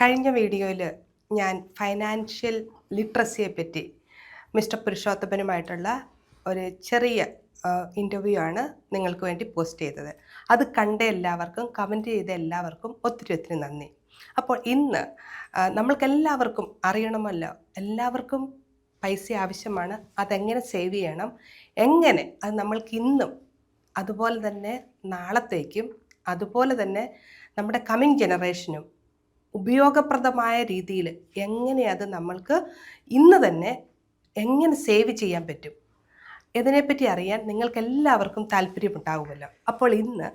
കഴിഞ്ഞ വീഡിയോയിൽ ഞാൻ ഫൈനാൻഷ്യൽ ലിറ്ററസിയെ പറ്റി മിസ്റ്റർ പുരുഷോത്തമനുമായിട്ടുള്ള ഒരു ചെറിയ ഇന്റർവ്യൂ ആണ് നിങ്ങൾക്ക് വേണ്ടി പോസ്റ്റ് ചെയ്തത്. അത് കണ്ട എല്ലാവർക്കും കമന്റ് ചെയ്ത എല്ലാവർക്കും ഒത്തിരി ഒത്തിരി നന്ദി. അപ്പോൾ ഇന്ന് നമ്മൾക്കെല്ലാവർക്കും അറിയണമല്ലോ എല്ലാവർക്കും പൈസ ആവശ്യമാണ് അതെങ്ങനെ സേവ് ചെയ്യണം എങ്ങനെ അത് നമ്മൾക്ക് ഇന്നും അതുപോലെ തന്നെ നാളത്തേക്കും അതുപോലെ തന്നെ നമ്മുടെ കമ്മിങ് ജനറേഷനും ഉപയോഗപ്രദമായ രീതിയിൽ എങ്ങനെ അത് നമ്മൾക്ക് ഇന്ന് തന്നെ എങ്ങനെ സേവ് ചെയ്യാൻ പറ്റും? ഇതിനെപ്പറ്റി അറിയാൻ നിങ്ങൾക്ക് എല്ലാവർക്കും താല്പര്യമുണ്ടാകുമല്ലോ അപ്പോൾ ഇന്ന്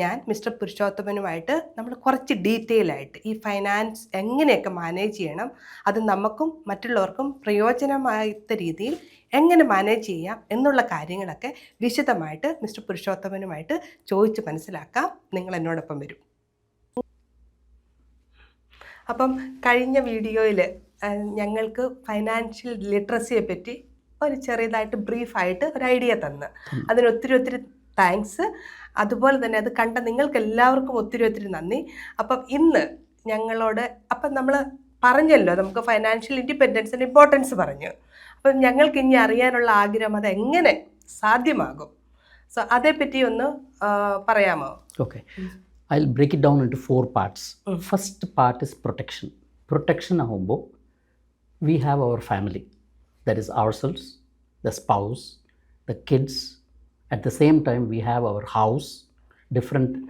ഞാൻ മിസ്റ്റർ പുരുഷോത്തമനുമായിട്ട് നമ്മൾ കുറച്ച് ഡീറ്റെയിൽ ആയിട്ട് ഈ ഫൈനാൻസ് എങ്ങനെയൊക്കെ മാനേജ് ചെയ്യണം അത് നമുക്കും മറ്റുള്ളവർക്കും പ്രയോജനമായത്ത രീതിയിൽ എങ്ങനെ മാനേജ് ചെയ്യാം എന്നുള്ള കാര്യങ്ങളൊക്കെ വിശദമായിട്ട് മിസ്റ്റർ പുരുഷോത്തമനുമായിട്ട് ചോദിച്ച് മനസ്സിലാക്കാം. നിങ്ങൾ എന്നോടൊപ്പം വരും. അപ്പം കഴിഞ്ഞ വീഡിയോയിൽ ഞങ്ങൾക്ക് ഫൈനാൻഷ്യൽ ലിറ്ററസിയെ പറ്റി ഒരു ചെറിയതായിട്ട് ബ്രീഫായിട്ട് ഒരു ഐഡിയ തന്ന്. അതിന് ഒത്തിരി ഒത്തിരി താങ്ക്സ് അതുപോലെ തന്നെ അത് കണ്ട നിങ്ങൾക്ക് എല്ലാവർക്കും ഒത്തിരി ഒത്തിരി നന്ദി. അപ്പം ഇന്ന് ഞങ്ങളോട് അപ്പം നമ്മൾ പറഞ്ഞല്ലോ നമുക്ക് ഫൈനാൻഷ്യൽ ഇൻഡിപെൻഡൻസിന്റെ ഇമ്പോർട്ടൻസ് പറഞ്ഞു. അപ്പം ഞങ്ങൾക്ക് ഇനി അറിയാനുള്ള ആഗ്രഹം അത് എങ്ങനെ സാധ്യമാകും? സോ അതേപ്പറ്റി ഒന്ന് പറയാമോ? Okay. I'll break it down into four parts. Mm. First part is protection. Protection ahumbo, we have our family, that is ourselves, the spouse, the kids. At the same time, we have our house, different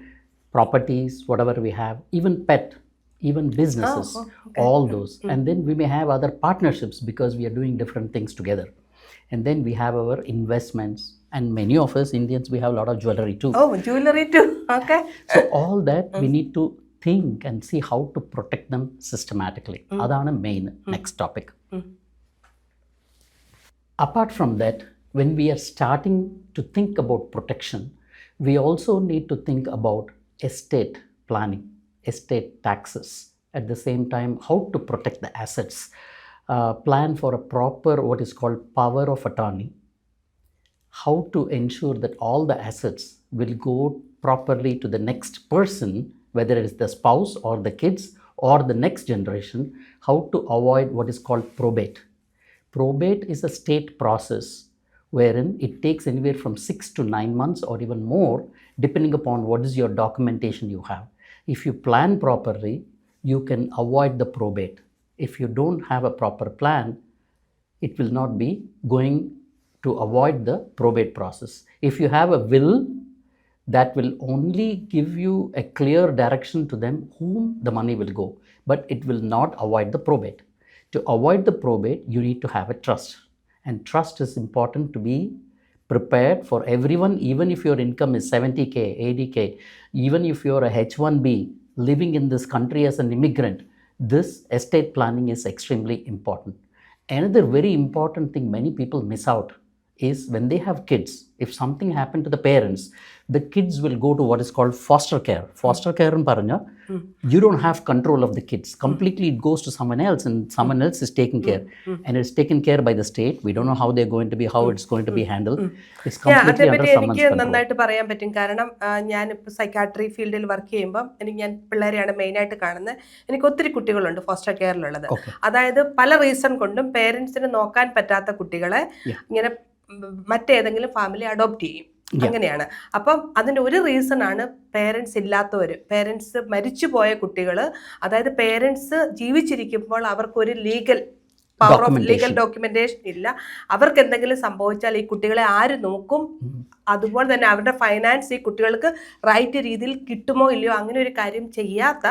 properties, whatever we have, even pet, even businesses, oh, okay. all those. Mm. And then we may have other partnerships because we are doing different things together. And then we have our investments, And many of us Indians, we have a lot of jewelry too. Oh jewellery too okay So all that we need to think and see how to protect them systematically. അതാണ് main next topic Mm. Apart from that, when we are starting to think about protection, we also need to think about estate planning, estate taxes. At the same time, how to protect the assets, uh, plan for a proper what is called power of attorney, how to ensure that all the assets will go properly to the next person, whether it is the spouse or the kids or the next generation, how to avoid what is called probate. Probate is a state process wherein it takes anywhere from six to nine months or even more, depending upon what is your documentation you have. If you plan properly, you can avoid the probate. If you don't have a proper plan, it will not be going to avoid the probate process. If you have a will, that will only give you a clear direction to them whom the money will go, but it will not avoid the probate. To avoid the probate, you need to have a trust. And trust is important to be prepared for everyone, even if your income is 70k, 80k, even if you're a H1B living in this country as an immigrant, this estate planning is extremely important. Another very important thing many people miss out is when they have kids, if something happened to the parents, the kids will go to what is called foster care. Foster care in Paranya, you don't have control of the kids. Completely it goes to someone else and someone else is taking care. Mm. And it's taken care by the state. We don't know how they're going to be, how it's going to be handled. It's completely yeah, under someone's എനിക്ക്. നന്നായിട്ട് പറയാൻ പറ്റും കാരണം ആ, ഞാനിപ്പോൾ psychiatry ഫീൽഡിൽ work ചെയ്യുമ്പം എനിക്ക് ഞാൻ പിള്ളേരെയാണ് മെയിനായിട്ട് കാണുന്നത് എനിക്ക് ഒത്തിരി കുട്ടികളുണ്ട് ഫോസ്റ്റർ കെയറിലുള്ളത്. അതായത് പല റീസൺ കൊണ്ടും പേരൻസിന് നോക്കാൻ പറ്റാത്ത കുട്ടികളെ. ഇങ്ങനെ മറ്റേതെങ്കിലും ഫാമിലി അഡോപ്റ്റ് ചെയ്യും. അങ്ങനെയാണ്. അപ്പം അതിന്റെ ഒരു റീസൺ ആണ് പേരൻസ് ഇല്ലാത്തവർ പേരൻസ് മരിച്ചു പോയ കുട്ടികൾ അതായത് പേരൻസ് ജീവിച്ചിരിക്കുമ്പോൾ അവർക്കൊരു legal power of legal documentation ഇല്ല. അവർക്ക് എന്തെങ്കിലും സംഭവിച്ചാൽ ഈ കുട്ടികളെ ആര് നോക്കും? അതുപോലെ തന്നെ അവരുടെ ഫൈനാൻസ് ഈ കുട്ടികൾക്ക് റൈറ്റ് രീതിയിൽ കിട്ടുമോ ഇല്ലയോ? അങ്ങനെ ഒരു കാര്യം ചെയ്യാത്ത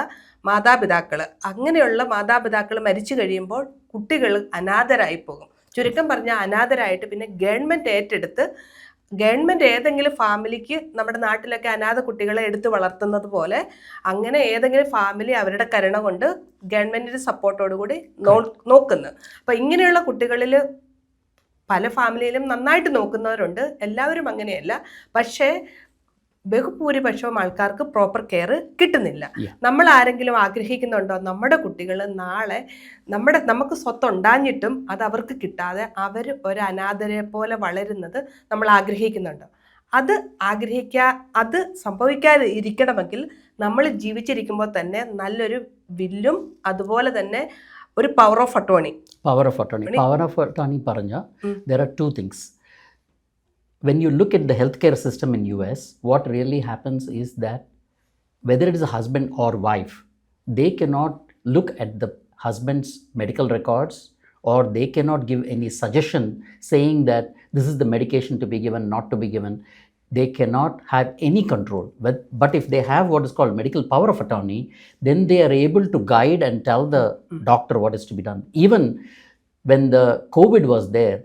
മാതാപിതാക്കൾ അങ്ങനെയുള്ള മാതാപിതാക്കൾ മരിച്ചു കഴിയുമ്പോൾ കുട്ടികൾ അനാഥരായി പോകും. ചുരുക്കം പറഞ്ഞാൽ അനാഥരായിട്ട് പിന്നെ ഗവൺമെന്റ് ഏറ്റെടുത്ത് ഗവൺമെന്റ് ഏതെങ്കിലും ഫാമിലിക്ക് നമ്മുടെ നാട്ടിലൊക്കെ അനാഥ കുട്ടികളെ എടുത്തു വളർത്തുന്നത് പോലെ അങ്ങനെ ഏതെങ്കിലും ഫാമിലി അവരുടെ കരുണ കൊണ്ട് ഗവൺമെന്റിന്റെ സപ്പോർട്ടോടു കൂടി നോ- നോക്കുന്നു. അപ്പം ഇങ്ങനെയുള്ള കുട്ടികളിൽ പല ഫാമിലിയിലും നന്നായിട്ട് നോക്കുന്നവരുണ്ട്. എല്ലാവരും അങ്ങനെയല്ല. പക്ഷേ ബഹുഭൂരിപക്ഷവും ആൾക്കാർക്ക് പ്രോപ്പർ കെയർ കിട്ടുന്നില്ല. നമ്മൾ ആരെങ്കിലും ആഗ്രഹിക്കുന്നുണ്ടോ? നമ്മുടെ കുട്ടികൾ നാളെ നമ്മുടെ നമുക്ക് സ്വത്തുണ്ടാഞ്ഞിട്ടും അത് അവർക്ക് കിട്ടാതെ അവർ ഒരു അനാഥരെ പോലെ വളരുന്നത് നമ്മൾ ആഗ്രഹിക്കുന്നുണ്ടോ. അത് ആഗ്രഹിക്കാ അത് സംഭവിക്കാതെ ഇരിക്കണമെങ്കിൽ നമ്മൾ ജീവിച്ചിരിക്കുമ്പോൾ തന്നെ നല്ലൊരു വില്ലും അതുപോലെ തന്നെ ഒരു power of attorney power of attorney power of attorney പറഞ്ഞ there are two things things. When you look at the healthcare system in us what really happens is that whether it is a husband or wife they cannot look at the husband's medical records or they cannot give any suggestion saying that this is the medication to be given not to be given. They cannot have any control. But, but if they have what is called medical power of attorney then they are able to guide and tell the doctor what is to be done. Even when the covid was there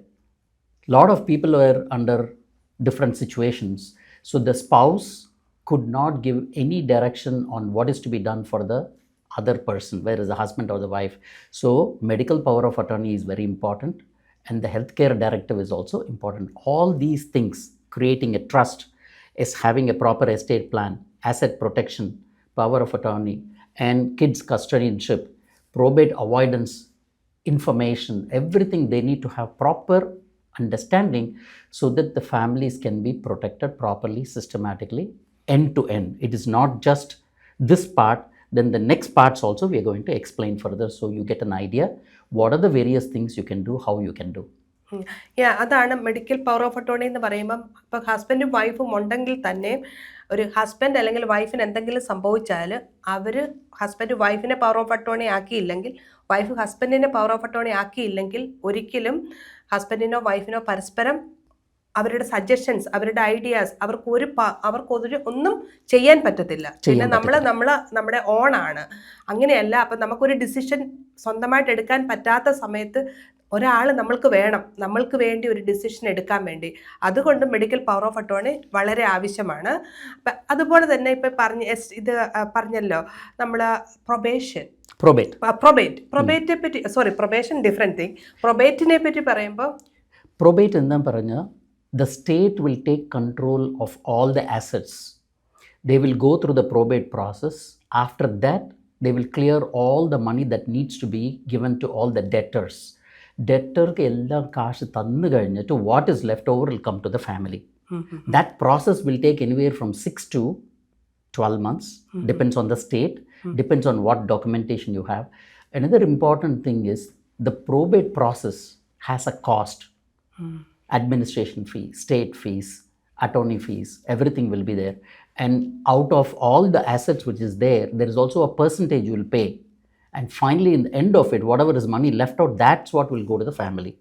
a lot of people were under different situations. So the spouse could not give any direction on what is to be done for the other person whether the husband or the wife. So medical power of attorney is very important and the healthcare directive is also important. All these things creating a trust is having a proper estate plan asset protection power of attorney and kids custodianship probate avoidance information everything they need to have proper understanding so that the families can be protected properly systematically end to end it is not just this part then the next parts also we are going to explain further so you get an idea what are the various things you can do how you can do yeah അതാണ് medical power of attorney എന്ന് പറയുമ്പം ഇപ്പം ഹസ്ബൻഡും വൈഫും ഉണ്ടെങ്കിൽ തന്നെ ഒരു husband അല്ലെങ്കിൽ വൈഫിന് എന്തെങ്കിലും സംഭവിച്ചാൽ അവർ ഹസ്ബൻഡ് വൈഫിനെ പവർ ഓഫ് അറ്റോണി ആക്കിയില്ലെങ്കിൽ വൈഫ് ഹസ്ബൻഡിനെ പവർ ഓഫ് അറ്റോണി ആക്കിയില്ലെങ്കിൽ ഒരിക്കലും ഹസ്ബൻഡിനോ വൈഫിനോ പരസ്പരം അവരുടെ സജഷൻസ് അവരുടെ ഐഡിയാസ് അവർക്ക് ഒരു അവർക്കൊരു ഒന്നും ചെയ്യാൻ പറ്റത്തില്ല. പിന്നെ നമ്മൾ നമ്മൾ നമ്മുടെ ഓൺ ആണ്. അങ്ങനെയല്ല അപ്പം നമുക്കൊരു ഡിസിഷൻ സ്വന്തമായിട്ട് എടുക്കാൻ പറ്റാത്ത സമയത്ത് ഒരാൾ നമ്മൾക്ക് വേണം നമ്മൾക്ക് വേണ്ടി ഒരു ഡിസിഷൻ എടുക്കാൻ വേണ്ടി. അതുകൊണ്ട് മെഡിക്കൽ പവർ ഓഫ് അട്ടോണി വളരെ ആവശ്യമാണ്. അതുപോലെ തന്നെ ഇപ്പം പറഞ്ഞ് ഇത് പറഞ്ഞല്ലോ നമ്മൾ പ്രൊബേഷൻ പ്രൊബേറ്റ് പ്രൊബേറ്റ് പ്രൊബേറ്റിനെ പറ്റി സോറി പ്രൊബേഷൻ ഡിഫറെന്റ് തിങ് പ്രൊബേറ്റിനെ പറ്റി പറയുമ്പോൾ പ്രൊബേറ്റ് എന്താ പറഞ്ഞ the state will take control of all the assets they will go through the probate process after that they will clear all the money that needs to be given to all the debtors ഡെറ്റർക്ക് എല്ലാം കാശ് തന്നു കഴിഞ്ഞിട്ട് what is left over will come to the family that process will take anywhere from 6 to 12 months depends on the state depends on what documentation you have another important thing is the probate process has a cost administration fee state fees attorney fees everything will be there and out of all the assets which is there there is also a percentage you will pay and finally in the end of it whatever is money left out that's what will go to the family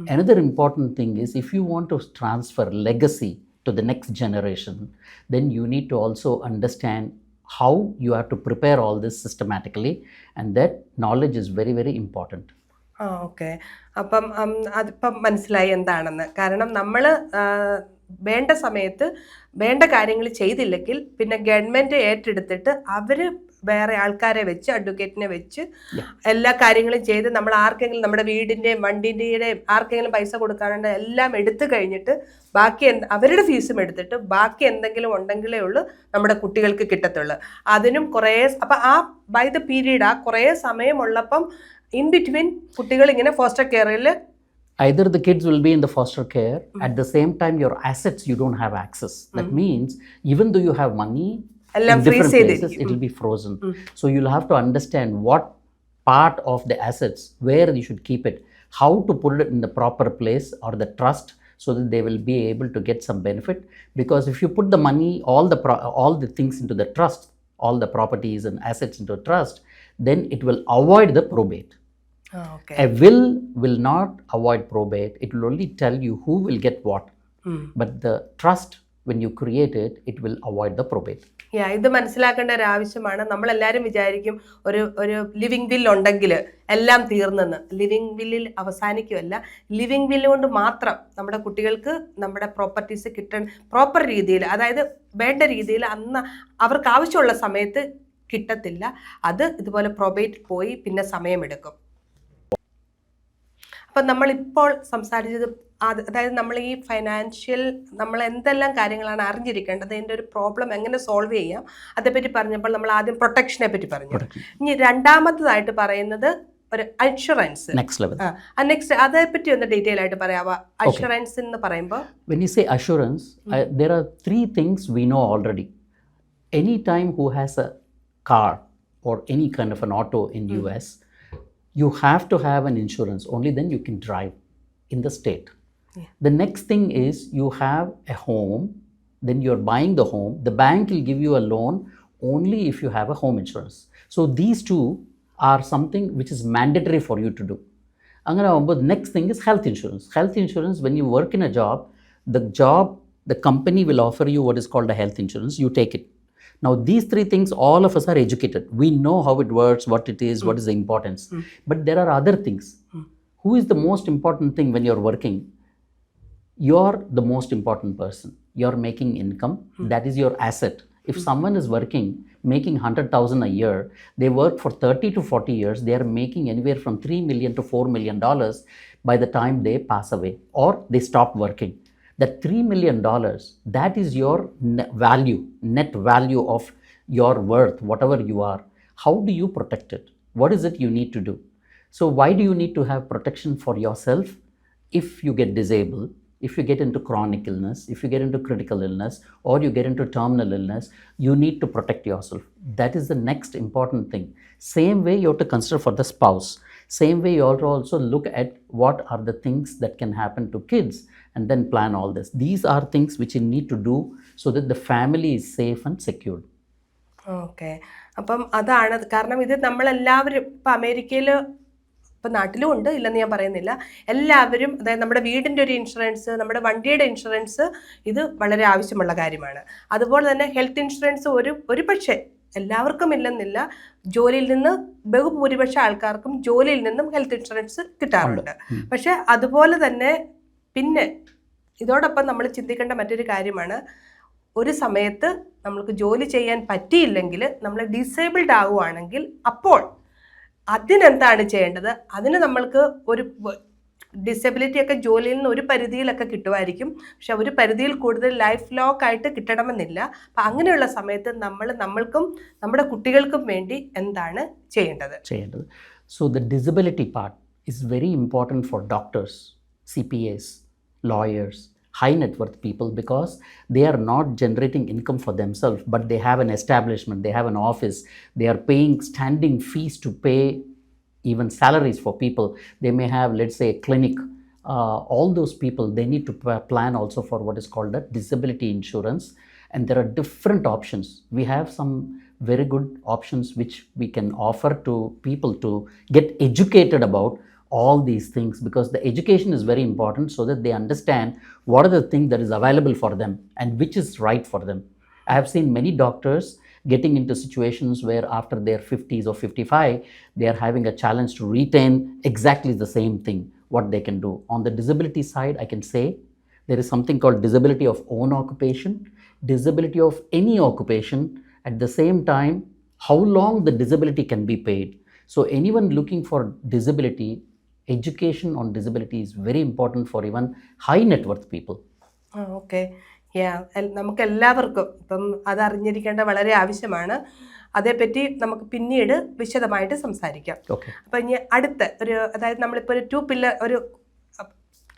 Mm-hmm. Another important thing is if you want to transfer legacy to the next generation, then you need to also understand how you have to prepare all this systematically, and that knowledge is very, very important. Okay അപ്പം അതിപ്പം മനസ്സിലായി എന്താണെന്ന് കാരണം നമ്മൾ വേണ്ട സമയത്ത് വേണ്ട കാര്യങ്ങൾ ചെയ്തില്ലെങ്കിൽ പിന്നെ ഗവൺമെന്റ് ഏറ്റെടുത്തിട്ട് അവർ വേറെ ആൾക്കാരെ വെച്ച് അഡ്വക്കേറ്റിനെ വെച്ച് എല്ലാ കാര്യങ്ങളും ചെയ്ത് നമ്മൾ ആർക്കെങ്കിലും നമ്മുടെ വീടിന്റെയും വണ്ടിന്റെയും ആർക്കെങ്കിലും പൈസ കൊടുക്കാനുണ്ട് എല്ലാം എടുത്തു കഴിഞ്ഞിട്ട് ബാക്കി എന്ത് അവരുടെ ഫീസും എടുത്തിട്ട് ബാക്കി എന്തെങ്കിലും ഉണ്ടെങ്കിലേ ഉള്ളൂ നമ്മുടെ കുട്ടികൾക്ക് കിട്ടത്തുള്ളൂ. അതിനും കുറേ അപ്പം ആ ബൈ ദ പീരീഡ് ആ കുറേ സമയമുള്ളപ്പം ഇൻ ബിറ്റ്വീൻ കുട്ടികൾ ഇങ്ങനെ ഫോസ്റ്റർ കെയറിൽ Either the kids will be in the foster care, at the same time, your assets you don't have access. That means even though you have money in different places, it will be frozen. Mm. So you'll have to understand what part of the assets, where you should keep it, how to put it in the proper place or the trust so that they will be able to get some benefit. Because if you put the money, all the all the things into the trust, all the properties and assets into trust, then it will avoid the probate. Oh, okay. A will will not avoid probate. It will only tell you who will get what. Mm. But the trust when you create it it will avoid the probate. Yeah ഇത് മനസ്സിലാക്കേണ്ട ഒരു ആവശ്യമാണ്. നമ്മളെല്ലാവരും വിചാരിക്കും ഒരു ഒരു living bill ഉണ്ടെങ്കിൽ എല്ലാം തീർന്നെന്ന്. ലിവിങ് ബില്ലിൽ അവസാനിക്കുമല്ല ലിവിങ് ബില്ല് കൊണ്ട് മാത്രം നമ്മുടെ കുട്ടികൾക്ക് നമ്മുടെ പ്രോപ്പർട്ടീസ് കിട്ടണം പ്രോപ്പർ രീതിയിൽ അതായത് വേണ്ട രീതിയിൽ അന്ന് അവർക്ക് ആവശ്യമുള്ള സമയത്ത് കിട്ടത്തില്ല. അത് ഇതുപോലെ പ്രൊബേറ്റ് പോയി പിന്നെ സമയമെടുക്കും. അപ്പം നമ്മളിപ്പോൾ സംസാരിച്ചത് അത് അതായത് നമ്മൾ ഈ ഫൈനാൻഷ്യൽ നമ്മൾ എന്തെല്ലാം കാര്യങ്ങളാണ് അറിഞ്ഞിരിക്കേണ്ടത് അതിന്റെ ഒരു പ്രോബ്ലം എങ്ങനെ സോൾവ് ചെയ്യാം അതേപ്പറ്റി പറഞ്ഞപ്പോൾ നമ്മൾ ആദ്യം പ്രൊട്ടക്ഷനെ പറ്റി പറഞ്ഞു. ഇനി രണ്ടാമത്തതായിട്ട് പറയുന്നത് ഒരു അഷുറൻസ് നെക്സ്റ്റ് ലെവൽ നെക്സ്റ്റ് അതേപ്പറ്റി ഒന്ന് ഡീറ്റെയിൽ ആയിട്ട് പറയാമോ അഷുറൻസ് എന്ന് പറയുമ്പോൾ When you say assurance, there there are three things we know already. Any time who has a car or any kind of auto auto in US, you have to have an insurance. Only then you can drive in the state. Yeah. The next thing is you have a home, then you're buying the home. The bank will give you a loan only if you have a home insurance. So these two are something which is mandatory for you to do. അങ്ങനെ ആകുമ്പോൾ next thing is health insurance health insurance when you work in a job the job the company will offer you what is called a health insurance you take it Now, these three things, all of us are educated. We know how it works, what it is, what is the importance. But there are other things. Who is the most important thing when you're working? You're the most important person. You're making income. Hmm. That is your asset. If hmm. someone is working, making 100,000 a year, they work for 30 to 40 years, they are making anywhere from 3 million to 4 million dollars by the time they pass away or they stop working. That 3 million dollars, that is your ne- value, net value of your worth, whatever you are. How do you protect it? What is it you need to do? So, why do you need to have protection for yourself if you get disabled, if you get into chronic illness, if you get into critical illness, or you get into terminal illness, you need to protect yourself. That is the next important thing. Same way you have to consider for the spouse. Same way you also look at what are the things that can happen to kids and then plan all this. These are things which you need to do so that the family is safe and secured. Okay അപ്പം അതാണ് അത്. കാരണം ഇത് നമ്മളെല്ലാവരും ഇപ്പം അമേരിക്കയിൽ ഇപ്പം നാട്ടിലും ഉണ്ട് ഇല്ലെന്ന് ഞാൻ പറയുന്നില്ല. എല്ലാവരും അതായത് നമ്മുടെ വീടിന്റെ ഒരു ഇൻഷുറൻസ് നമ്മുടെ വണ്ടിയുടെ ഇൻഷുറൻസ് ഇത് വളരെ ആവശ്യമുള്ള കാര്യമാണ്. അതുപോലെ തന്നെ ഹെൽത്ത് ഇൻഷുറൻസ് ഒരു ഒരു പക്ഷേ എല്ലാവർക്കും ഇല്ലെന്നില്ല ജോലിയിൽ നിന്ന് ബഹുഭൂരിപക്ഷ ആൾക്കാർക്കും ജോലിയിൽ നിന്നും ഹെൽത്ത് ഇൻഷുറൻസ് കിട്ടാറുണ്ട്. പക്ഷേ അതുപോലെ തന്നെ പിന്നെ ഇതോടൊപ്പം നമ്മൾ ചിന്തിക്കേണ്ട മറ്റൊരു കാര്യമാണ് ഒരു സമയത്ത് നമ്മൾക്ക് ജോലി ചെയ്യാൻ പറ്റിയില്ലെങ്കിൽ നമ്മൾ ഡിസേബിൾഡ് ആവുകയാണെങ്കിൽ അപ്പോൾ അതിനെന്താണ് ചെയ്യേണ്ടത്? അതിന് നമ്മൾക്ക് ഒരു ഡിസബിലിറ്റി ഒക്കെ ജോലിയിൽ നിന്ന് ഒരു പരിധിയിലൊക്കെ കിട്ടുമായിരിക്കും. പക്ഷെ ഒരു പരിധിയിൽ കൂടുതൽ ലൈഫ് ലോക്ക് ആയിട്ട് കിട്ടണമെന്നില്ല. അപ്പം അങ്ങനെയുള്ള സമയത്ത് നമ്മൾ നമ്മൾക്കും നമ്മുടെ കുട്ടികൾക്കും വേണ്ടി എന്താണ് ചെയ്യേണ്ടത്? ചെയ്യേണ്ടത്. So the disability part is very important for doctors C P S lawyers high net worth people because they are not generating income for themselves but they have an establishment they have an office they are paying standing fees to pay even salaries for people. They may have let's say a clinic. Uh, all those people they need to plan also for what is called a disability insurance. And there are different options. We have some very good options which we can offer to people to get educated about all these things because the education is very important so that they understand what are the things that is available for them and which is right for them. I have seen many doctors getting into situations where after their 50s or 55 they are having a challenge to retain exactly the same thing what they can do. On the disability side i can say there is something called disability of own occupation disability of any occupation. At the same time how long the disability can be paid. So anyone looking for disability education on disability is very important for even high net worth people. Okay. Yeah നമുക്ക് എല്ലാവർക്കും ഇപ്പം അത് അറിഞ്ഞിരിക്കേണ്ട വളരെ ആവശ്യമാണ്. അതേപ്പറ്റി നമുക്ക് പിന്നീട് വിശദമായിട്ട് സംസാരിക്കാം. അപ്പം ഇനി അടുത്ത ഒരു അതായത് നമ്മളിപ്പോൾ ഒരു ടു പില്ലർ ഒരു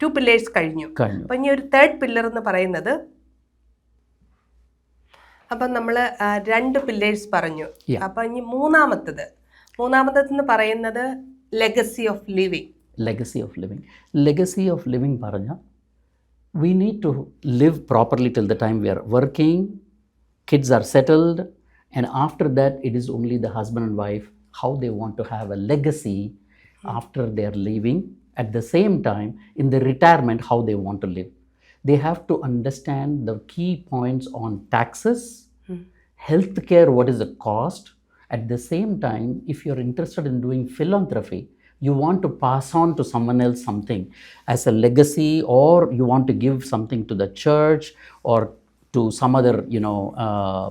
ടു പില്ലേഴ്സ് കഴിഞ്ഞു. അപ്പം ഇനി ഒരു തേർഡ് പില്ലർ എന്ന് പറയുന്നത് അപ്പം നമ്മൾ രണ്ട് പില്ലേഴ്സ് പറഞ്ഞു. അപ്പം ഇനി മൂന്നാമത്തത്. മൂന്നാമത്തത് എന്ന് പറയുന്നത് legacy of living legacy of living. Legacy of living paranja we need to live properly till the time we are working kids are settled and after that it is only the husband and wife how they want to have a legacy after they are leaving. At the same time in the retirement how they want to live. They have to understand the key points on taxes hmm. healthcare what is the cost? At the same time if you're interested in doing philanthropy you want to pass on to someone else something as a legacy or you want to give something to the church or to some other you know uh,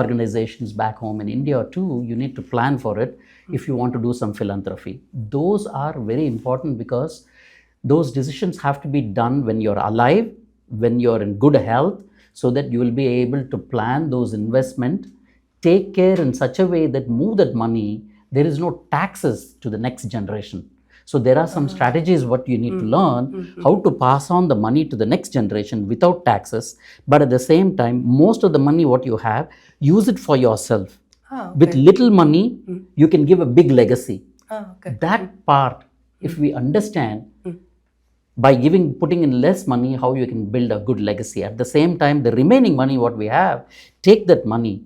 organizations back home in india too you need to plan for it if you want to do some philanthropy. Those are very important because those decisions have to be done when you're alive when you're in good health so that you will be able to plan those investment take care in such a way that move that money there is no taxes to the next generation. So there are some ah. strategies what you need mm. to learn mm-hmm. how to pass on the money to the next generation without taxes, but at the same time, most of the money what you have, use it for yourself. Oh, okay. With little money, mm. you can give a big legacy. Oh, okay. That mm. part, if mm. we understand, mm. by giving putting in less money, how you can build a good legacy. At the same time, the remaining money what we have, take that money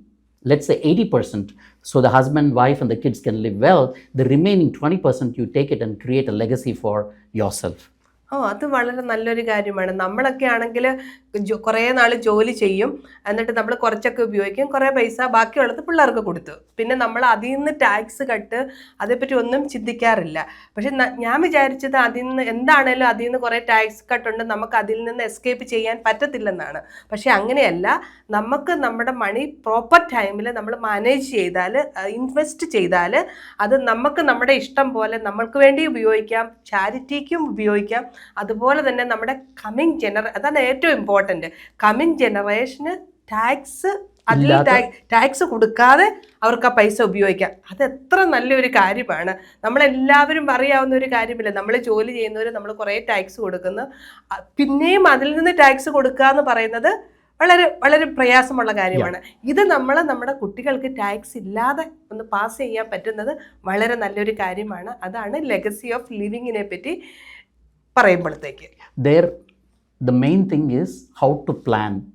let's say 80%, so the husband, wife, and the kids can live well. The remaining 20% you take it and create a legacy for yourself. Oh അത് വളരെ നല്ലൊരു കാര്യമാണ് നമ്മളൊക്കെ ആണെങ്കിൽ കുറേ നാൾ ജോലി ചെയ്യും. എന്നിട്ട് നമ്മൾ കുറച്ചൊക്കെ ഉപയോഗിക്കും. കുറേ പൈസ ബാക്കിയുള്ളത് പിള്ളേർക്ക് കൊടുത്തു. പിന്നെ നമ്മൾ അതിൽ നിന്ന് ടാക്സ് കട്ട് അതേപ്പറ്റി ഒന്നും ചിന്തിക്കാറില്ല. പക്ഷെ ഞാൻ വിചാരിച്ചത് അതിൽ നിന്ന് എന്താണേലും അതിൽ നിന്ന് കുറേ ടാക്സ് കട്ടുണ്ട് നമുക്ക് അതിൽ നിന്ന് എസ്കേപ്പ് ചെയ്യാൻ പറ്റത്തില്ലെന്നാണ്. പക്ഷെ അങ്ങനെയല്ല. നമുക്ക് നമ്മുടെ മണി പ്രോപ്പർ ടൈമിൽ നമ്മൾ മാനേജ് ചെയ്താൽ ഇൻവെസ്റ്റ് ചെയ്താൽ അത് നമുക്ക് നമ്മുടെ ഇഷ്ടം പോലെ നമ്മൾക്ക് വേണ്ടി ഉപയോഗിക്കാം. ചാരിറ്റിക്കും ഉപയോഗിക്കാം. അതുപോലെ തന്നെ നമ്മുടെ കമ്മിങ് ജനറ അതാണ് ഏറ്റവും ഇമ്പോർട്ടന്റ് കമ്മിങ് ജനറേഷന് ടാക്സ് അതിൽ ടാക്സ് കൊടുക്കാതെ അവർക്ക് ആ പൈസ ഉപയോഗിക്കാം. അത് എത്ര നല്ലൊരു കാര്യമാണ്. നമ്മളെല്ലാവരും അറിയാവുന്ന ഒരു കാര്യമില്ല. നമ്മൾ ജോലി ചെയ്യുന്നവർ നമ്മൾ കുറേ ടാക്സ് കൊടുക്കുന്നു. പിന്നെയും അതിൽ നിന്ന് ടാക്സ് കൊടുക്കുക എന്ന് പറയുന്നത് വളരെ വളരെ പ്രയാസമുള്ള കാര്യമാണ്. ഇത് നമ്മൾ നമ്മുടെ കുട്ടികൾക്ക് ടാക്സ് ഇല്ലാതെ ഒന്ന് പാസ് ചെയ്യാൻ പറ്റുന്നത് വളരെ നല്ലൊരു കാര്യമാണ്. അതാണ് ലെഗസി ഓഫ് ലിവിങ്ങിനെ പറ്റി പറയുമ്പോഴത്തേക്ക്. the main thing is how to plan,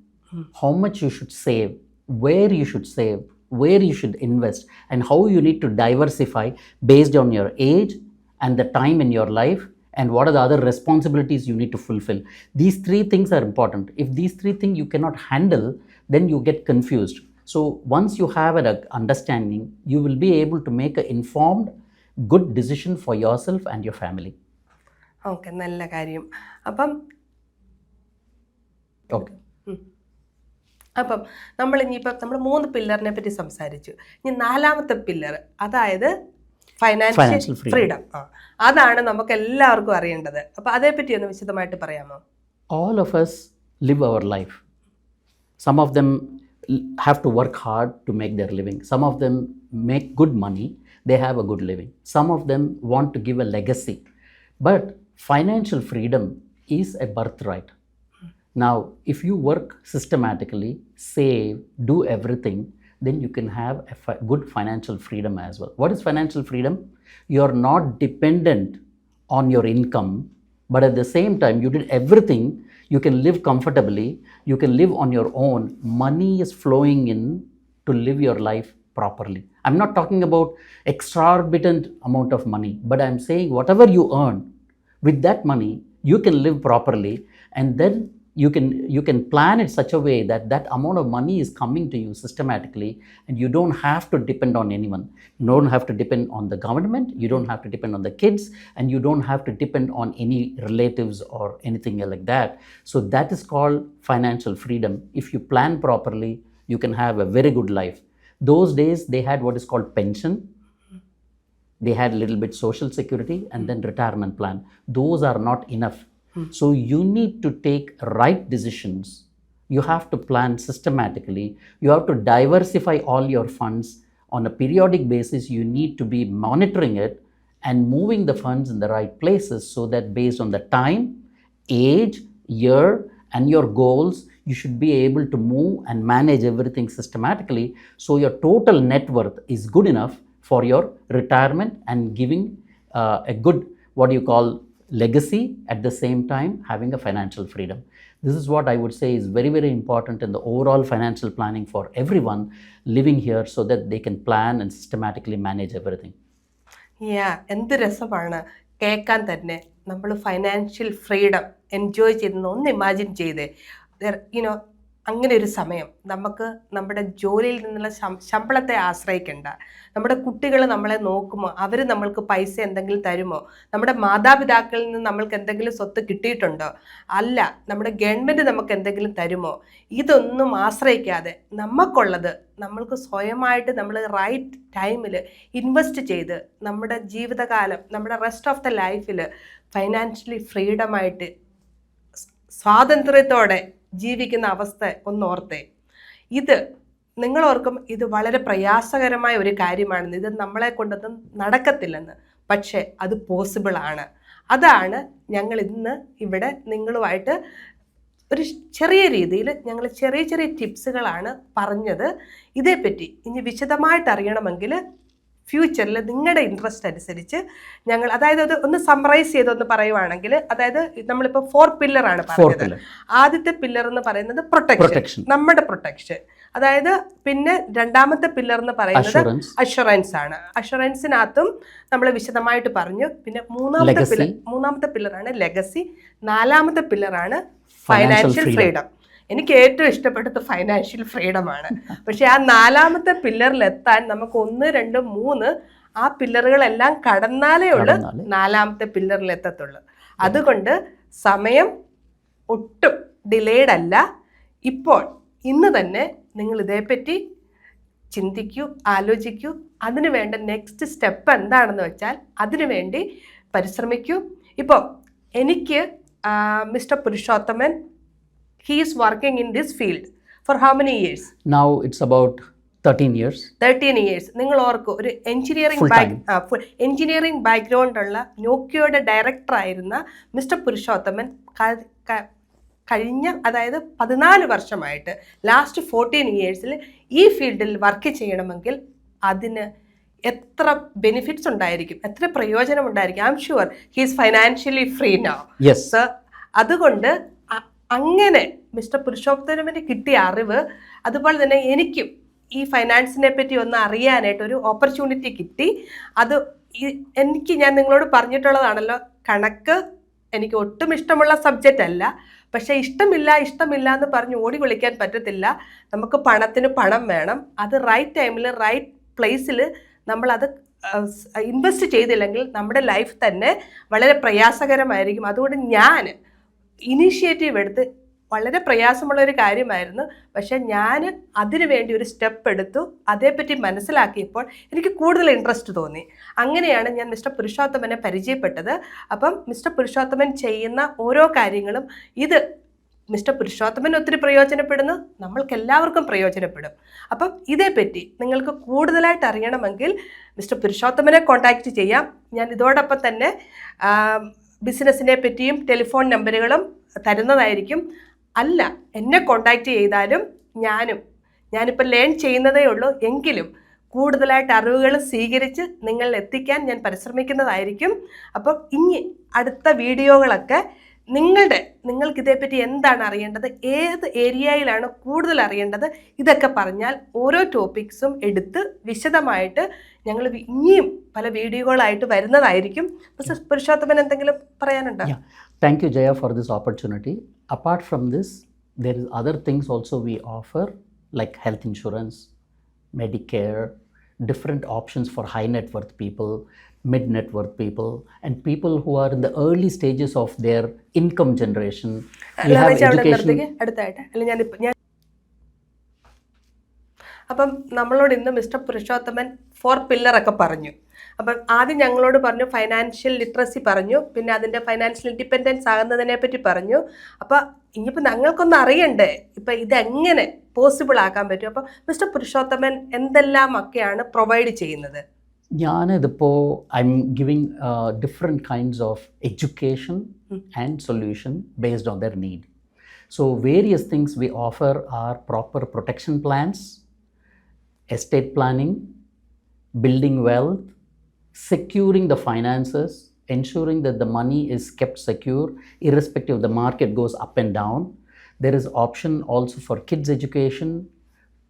how much you should save, where you should save, where you should invest, and how you need to diversify based on your age and the time in your life and what are the other responsibilities you need to fulfill. These three things are important. If these three things you cannot handle, then you get confused. So once you have an understanding, you will be able to make an informed, good decision for yourself and your family. Okay നല്ല കാര്യം അപ്പം Okay. അപ്പം നമ്മൾ ഇനിയിപ്പം നമ്മൾ മൂന്ന് പില്ലറിനെ പറ്റി സംസാരിച്ചു ഇനി നാലാമത്തെ പില്ലർ അതായത് ഫൈനാൻഷ്യൽ. ഫ്രീഡം അതാണ് നമുക്ക് എല്ലാവർക്കും അറിയേണ്ടത് അപ്പം അതേപ്പറ്റി ഒന്ന് വിശദമായിട്ട് പറയാമോ all of us live our life. Some of them have to work hard to make their living. Some of them make good money, they have a good living. Some of them want to give a legacy. But financial freedom is a birthright. Now, if you work systematically, save, do everything, then you can have a fi- good financial freedom as well. What is financial freedom? You're not dependent on your income, but at the same time, you did everything. You can live comfortably, you can live on your own. Money is flowing in to live your life properly. I'm not talking about exorbitant amount of money, but I'm saying whatever you earn, with that money you can live properly and then you can you can plan it such a way that that amount of money is coming to you systematically and you don't have to depend on anyone. You don't have to depend on the government you don't have to depend on the kids and you don't have to depend on any relatives or anything like that. So that is called financial freedom. If you plan properly you can have a very good life. Those days they had what is called pension. They had a little bit social security and then retirement plan. Those are not enough so you need to take right decisions. You have to plan systematically. You have to diversify all your funds. On a periodic basis you need to be monitoring it and moving the funds in the right places so that based on the time age year and your goals you should be able to move and manage everything systematically. So your total net worth is good enough for your retirement and giving uh, a good what do you call legacy at the same time having a financial freedom this is what i would say is very very important in the overall financial planning for everyone living here so that they can plan and systematically manage everything yeah എന്ത് രസമാണ് കേൾക്കാൻ തന്നെ നമ്മൾ financial freedom enjoy ചെയ്യുന്ന ഒന്ന് imagine ചെയ്തേ you know അങ്ങനെ ഒരു സമയം നമുക്ക് നമ്മുടെ ജോലിയിൽ നിന്നുള്ള ശമ്പളത്തെ ആശ്രയിക്കേണ്ട. നമ്മുടെ കുട്ടികൾ നമ്മളെ നോക്കുമോ? അവർ നമ്മൾക്ക് പൈസ എന്തെങ്കിലും തരുമോ? നമ്മുടെ മാതാപിതാക്കളിൽ നിന്ന് നമ്മൾക്ക് എന്തെങ്കിലും സ്വത്ത് കിട്ടിയിട്ടുണ്ടോ? അല്ല നമ്മുടെ ഗവൺമെന്റ് നമുക്ക് എന്തെങ്കിലും തരുമോ? ഇതൊന്നും ആശ്രയിക്കാതെ നമുക്കുള്ളത് നമ്മൾക്ക് സ്വയമായിട്ട് നമ്മൾ റൈറ്റ് ടൈമിൽ ഇൻവെസ്റ്റ് ചെയ്ത് നമ്മുടെ ജീവിതകാലം നമ്മുടെ റെസ്റ്റ് ഓഫ് ദ ലൈഫിൽ ഫൈനാൻഷ്യലി ഫ്രീഡമായിട്ട് സ്വാതന്ത്ര്യത്തോടെ ജീവിക്കുന്ന അവസ്ഥ ഒന്നോർത്തെ. ഇത് നിങ്ങൾ ഓർക്കും ഇത് വളരെ പ്രയാസകരമായ ഒരു കാര്യമാണെന്ന്. ഇത് നമ്മളെ കൊണ്ടൊന്നും നടക്കത്തില്ലെന്ന്. പക്ഷേ അത് പോസിബിൾ ആണ്. അതാണ് ഞങ്ങൾ ഇന്ന് ഇവിടെ നിങ്ങളുമായിട്ട് ഒരു ചെറിയ രീതിയിൽ ഞങ്ങൾ ചെറിയ ചെറിയ ടിപ്സുകളാണ് പറഞ്ഞത്. ഇതേപ്പറ്റി ഇനി വിശദമായിട്ട് അറിയണമെങ്കിൽ ഫ്യൂച്ചറിൽ നിങ്ങളുടെ ഇൻട്രസ്റ്റ് അനുസരിച്ച് ഞങ്ങൾ അതായത് അത് ഒന്ന് സമ്മറൈസ് ചെയ്തൊന്ന് പറയുവാണെങ്കിൽ അതായത് നമ്മളിപ്പോൾ ഫോർ പില്ലറാണ് ആണ് പറയുന്നത് ആദ്യത്തെ പില്ലർ എന്ന് പറയുന്നത് പ്രൊട്ടക്ഷൻ നമ്മുടെ പ്രൊട്ടക്ഷൻ അതായത് പിന്നെ രണ്ടാമത്തെ പില്ലർ എന്ന് പറയുന്നത് അഷുറൻസ് ആണ്. അഷുറൻസിനകത്തും നമ്മൾ വിശദമായിട്ട് പറഞ്ഞു. പിന്നെ മൂന്നാമത്തെ. പില്ലർ മൂന്നാമത്തെ പില്ലറാണ് ലെഗസി നാലാമത്തെ പില്ലറാണ് ഫൈനാൻഷ്യൽ ഫ്രീഡം എനിക്ക് ഏറ്റവും ഇഷ്ടപ്പെട്ടത് ഫൈനാൻഷ്യൽ ഫ്രീഡം ആണ്. പക്ഷെ ആ നാലാമത്തെ പില്ലറിൽ എത്താൻ നമുക്ക് ഒന്ന് രണ്ട് മൂന്ന് ആ പില്ലറുകളെല്ലാം കടന്നാലേ ഉള്ളൂ നാലാമത്തെ പില്ലറിൽ എത്തത്തുള്ളൂ. അതുകൊണ്ട് സമയം ഒട്ടും ഡിലേഡ് അല്ല. ഇപ്പോൾ ഇന്ന് തന്നെ നിങ്ങൾ ഇതേപ്പറ്റി ചിന്തിക്കൂ ആലോചിക്കൂ. അതിനു വേണ്ട നെക്സ്റ്റ് സ്റ്റെപ്പ് എന്താണെന്ന് വെച്ചാൽ അതിനു വേണ്ടി പരിശ്രമിക്കൂ. ഇപ്പോൾ എനിക്ക് mister Purushothaman he is working in this field. For how many years? Now it's about 13 years. 13 years. നിങ്ങൾ ഓർക്കും ഒരു എഞ്ചിനീയറിംഗ് എഞ്ചിനീയറിംഗ് ബാക്ക്ഗ്രൗണ്ട് ഉള്ള നോക്കിയോയുടെ ഡയറക്ടർ ആയിരുന്ന മിസ്റ്റർ പുരുഷോത്തമൻ കഴിഞ്ഞ അതായത് പതിനാല് വർഷമായിട്ട് ലാസ്റ്റ് ഫോർട്ടീൻ ഇയേഴ്സിൽ ഈ ഫീൽഡിൽ വർക്ക് ചെയ്യണമെങ്കിൽ അതിന് എത്ര ബെനിഫിറ്റ്സ് ഉണ്ടായിരിക്കും? എത്ര പ്രയോജനം ഉണ്ടായിരിക്കും? I am sure he's financially free now അതുകൊണ്ട് അങ്ങനെ മിസ്റ്റർ പുരുഷോത്തമന് കിട്ടിയ അറിവ് അതുപോലെ തന്നെ എനിക്കും ഈ ഫൈനാൻസിനെ പറ്റി ഒന്ന് അറിയാനായിട്ട് ഒരു ഓപ്പർച്യൂണിറ്റി കിട്ടി. അത് എനിക്ക് ഞാൻ നിങ്ങളോട് പറഞ്ഞിട്ടുള്ളതാണല്ലോ കണക്ക് എനിക്ക് ഒട്ടും ഇഷ്ടമുള്ള സബ്ജക്റ്റ് അല്ല. പക്ഷേ ഇഷ്ടമില്ല ഇഷ്ടമില്ല എന്ന് പറഞ്ഞ് ഓടി വിളിക്കാൻ പറ്റത്തില്ല. നമുക്ക് പണത്തിന് പണം വേണം. അത് റൈറ്റ് ടൈമിൽ റൈറ്റ് പ്ലേസിൽ നമ്മളത് ഇൻവെസ്റ്റ് ചെയ്തില്ലെങ്കിൽ നമ്മുടെ ലൈഫ് തന്നെ വളരെ പ്രയാസകരമായിരിക്കും. അതുകൊണ്ട് ഞാൻ ഇനീഷ്യേറ്റീവ് എടുത്ത് വളരെ പ്രയാസമുള്ള ഒരു കാര്യമായിരുന്നു. പക്ഷേ ഞാൻ അതിനു വേണ്ടി ഒരു സ്റ്റെപ്പ് എടുത്തു. അതേപ്പറ്റി മനസ്സിലാക്കിയപ്പോൾ എനിക്ക് കൂടുതൽ ഇൻട്രസ്റ്റ് തോന്നി. അങ്ങനെയാണ് ഞാൻ മിസ്റ്റർ പുരുഷോത്തമനെ പരിചയപ്പെട്ടത്. അപ്പം മിസ്റ്റർ പുരുഷോത്തമൻ ചെയ്യുന്ന ഓരോ കാര്യങ്ങളും ഇത് മിസ്റ്റർ പുരുഷോത്തമൻ ഒത്തിരി പ്രയോജനപ്പെടുന്നു. നമ്മൾക്ക് എല്ലാവർക്കും പ്രയോജനപ്പെടും. അപ്പം ഇതേപ്പറ്റി നിങ്ങൾക്ക് കൂടുതലായിട്ട് അറിയണമെങ്കിൽ മിസ്റ്റർ പുരുഷോത്തമനെ കോൺടാക്റ്റ് ചെയ്യാം. ഞാൻ ഇതോടൊപ്പം തന്നെ ബിസിനസ്സിനെ പറ്റിയും ടെലിഫോൺ നമ്പറുകളും തരുന്നതായിരിക്കും. അല്ല എന്നെ കോണ്ടാക്ട് ചെയ്താലും ഞാനും ഞാനിപ്പോൾ ലേൺ ചെയ്യുന്നതേ ഉള്ളൂ. എങ്കിലും കൂടുതലായിട്ട് അറിവുകൾ സ്വീകരിച്ച് നിങ്ങൾ എത്തിക്കാൻ ഞാൻ പരിശ്രമിക്കുന്നതായിരിക്കും. അപ്പോൾ ഇനി അടുത്ത വീഡിയോകളൊക്കെ നിങ്ങളുടെ നിങ്ങൾക്ക് ഇതേപ്പറ്റി എന്താണ് അറിയേണ്ടത് ഏത് ഏരിയയിലാണ് കൂടുതൽ അറിയേണ്ടത് ഇതൊക്കെ പറഞ്ഞാൽ ഓരോ ടോപ്പിക്സും എടുത്ത് വിശദമായിട്ട് ഞങ്ങൾ ഇനിയും പല വീഡിയോകളായിട്ട് വരുന്നതായിരിക്കും. മിസ്റ്റർ പുരുഷോത്തമൻ എന്തെങ്കിലും പറയാനുണ്ടോ? Thank you Jaya for this opportunity apart from this there is other things also we offer like health insurance Medicare different options for high net worth people mid net net worth people and people who are in the early stages of their income generation അടുത്തായിട്ട്. അല്ലെങ്കിൽ ഞാൻ അപ്പം നമ്മളോട് ഇന്ന് mister Purushothaman four പില്ലറൊക്കെ പറഞ്ഞു. അപ്പം ആദ്യം ഞങ്ങളോട് പറഞ്ഞു ഫൈനാൻഷ്യൽ ലിറ്ററസി പറഞ്ഞു പിന്നെ അതിന്റെ ഫൈനാൻഷ്യൽ ഇൻഡിപെൻഡൻസ് ആകുന്നതിനെ പറ്റി പറഞ്ഞു. അപ്പോൾ ഇനിയിപ്പോൾ ഞങ്ങൾക്കൊന്നും അറിയണ്ടേ? ഇപ്പം ഇതെങ്ങനെ പോസിബിൾ ആക്കാൻ പറ്റും? അപ്പം മിസ്റ്റർ പുരുഷോത്തമൻ എന്തെല്ലാം ഒക്കെയാണ് പ്രൊവൈഡ് ചെയ്യുന്നത് ഞാനിതിപ്പോൾ I am giving different kinds of education. And solution based on their need so various things we offer are proper protection plans estate planning, building wealth, securing the finances, ensuring that the money is kept secure irrespective of the market goes up and down. There is option also for kids education,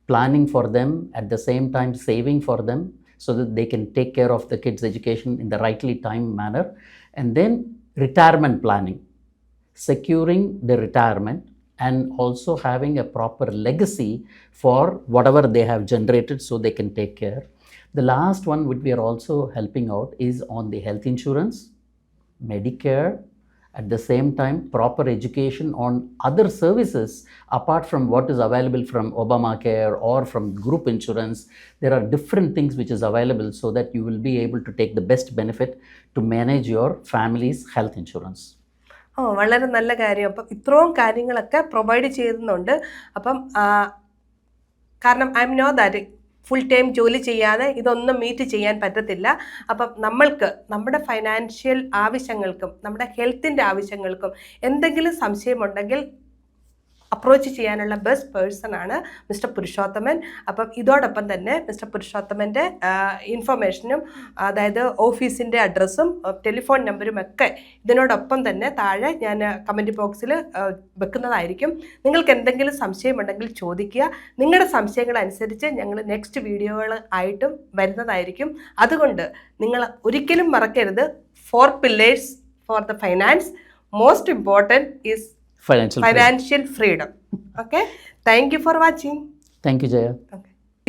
planning for them at the same time saving for them so that they can take care of the kids education in the rightly timed manner and then retirement planning securing the retirement and also having a proper legacy for whatever they have generated so they can take care. The last one, which we are also helping out, is on the health insurance, Medicare, at the same time, proper education on other services apart from what is available from Obamacare or from group insurance. There are different things which is available so that you will be able to take the best benefit to manage your family's health insurance. Oh വളരെ നല്ല കാര്യം. അപ്പം ഇത്രയും കാര്യങ്ങളൊക്കെ provide ചെയ്യുന്നുണ്ട്. അപ്പം കാരണം I am know that full time ജോലി ചെയ്യാതെ ഇതൊന്നും മീറ്റ് ചെയ്യാൻ പറ്റത്തില്ല. അപ്പം നമ്മൾക്ക് നമ്മുടെ ഫൈനാൻഷ്യൽ ആവശ്യങ്ങൾക്കും നമ്മുടെ ഹെൽത്തിന്റെ ആവശ്യങ്ങൾക്കും എന്തെങ്കിലും സംശയമുണ്ടെങ്കിൽ അപ്രോച്ച് ചെയ്യാനുള്ള ബെസ്റ്റ് പേഴ്സൺ ആണ് മിസ്റ്റർ പുരുഷോത്തമൻ. അപ്പം ഇതോടൊപ്പം തന്നെ മിസ്റ്റർ പുരുഷോത്തമന്റെ ഇൻഫർമേഷനും അതായത് ഓഫീസിന്റെ അഡ്രസ്സും ടെലിഫോൺ നമ്പരും ഒക്കെ ഇതിനോടൊപ്പം തന്നെ താഴെ ഞാൻ കമന്റ് ബോക്സിൽ വെക്കുന്നതായിരിക്കും. നിങ്ങൾക്ക് എന്തെങ്കിലും സംശയമുണ്ടെങ്കിൽ ചോദിക്കുക. നിങ്ങളുടെ സംശയങ്ങൾ അനുസരിച്ച് ഞങ്ങൾ നെക്സ്റ്റ് വീഡിയോകൾ ആയിട്ടും വരുന്നതായിരിക്കും. അതുകൊണ്ട് നിങ്ങൾ ഒരിക്കലും മറക്കരുത്. Four pillars for the finance most important is Financial freedom. freedom okay thank you for watching Thank you, Jaya. okay